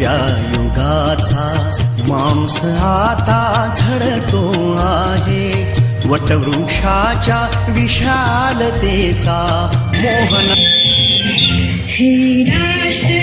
नव्या युगाचा मांस आता झडतो आहे. वटवृक्षाच्या विशालतेचा मोहन हे राष्ट्र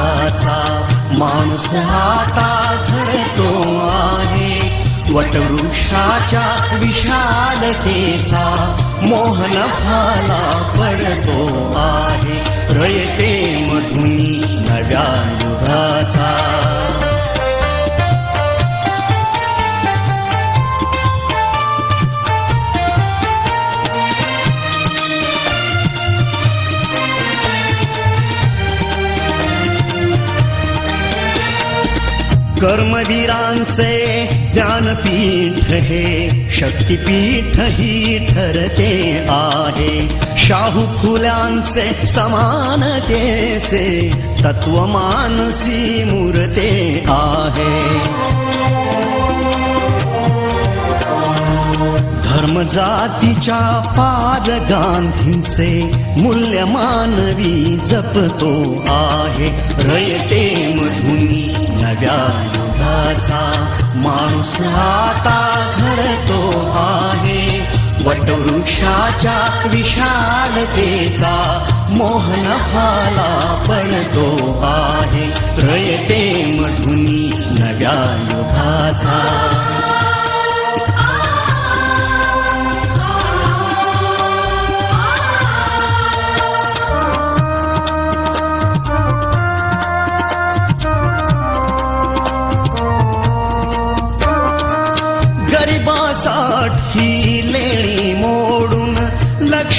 जगाचा माणूस आता झडतो आहे. वटवृक्षाच्या विशालतेचा मोहन फाला पडतो आहे. रयते मधुनी नव्या युगाचा. कर्मवीरांचे ज्ञानपीठ हे शक्तिपीठ ही ठरते आहे. शाहू फुलांचे समानतेचे तत्वमानसी मूर्ते आहे. जातीच्या पाद गांधींचे मूल्य मानवी जपतो आहे. रयते मधुनी नव्या युगाचा माणूस आता घडतो आहे. वटवृक्षाच्या विशालतेचा मोहन फाला पडतो आहे. रयते मधुनी नव्या युगाचा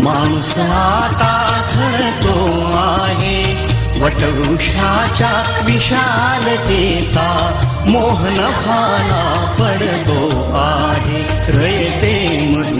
माणूस आता थळतो आहे. वटवृक्षाच्या विशालतेचा मोहन भाला पडतो आहे. रयते मधु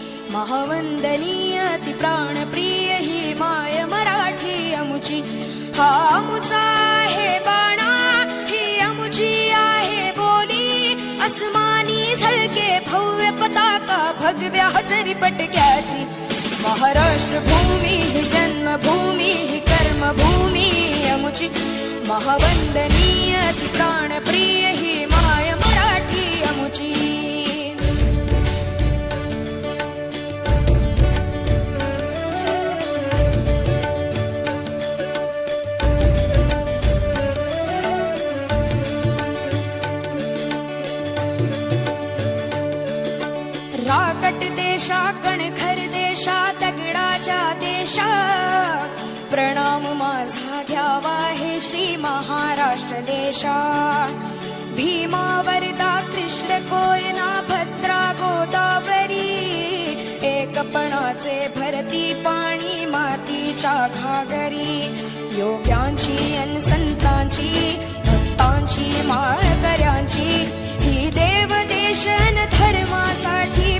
महावंदनीय ती प्राणप्रिय ही माय मराठी अमुची हा बाणा ही अमुची बोली. अस्मानी झळके भव्य पताका भगव्या हजरी पटक्याची. महाराष्ट्र भूमी ही जन्मभूमी ही कर्मभूमी अमुची महावंदनीय ती प्राणप्रिय राकट देशा कणखर देशा दगडाच्या देशा. प्रणाम माझा घ्यावा हे श्री महाराष्ट्र देशा. भीमा वरदा कृष्ण कोयना भद्रा गोदावरी. एकपणाचे भरती पाणी मातीच्या घागरी. योग्यांची अन संतांची भक्तांची माळकऱ्यांची. ही देव देशन धर्मासाठी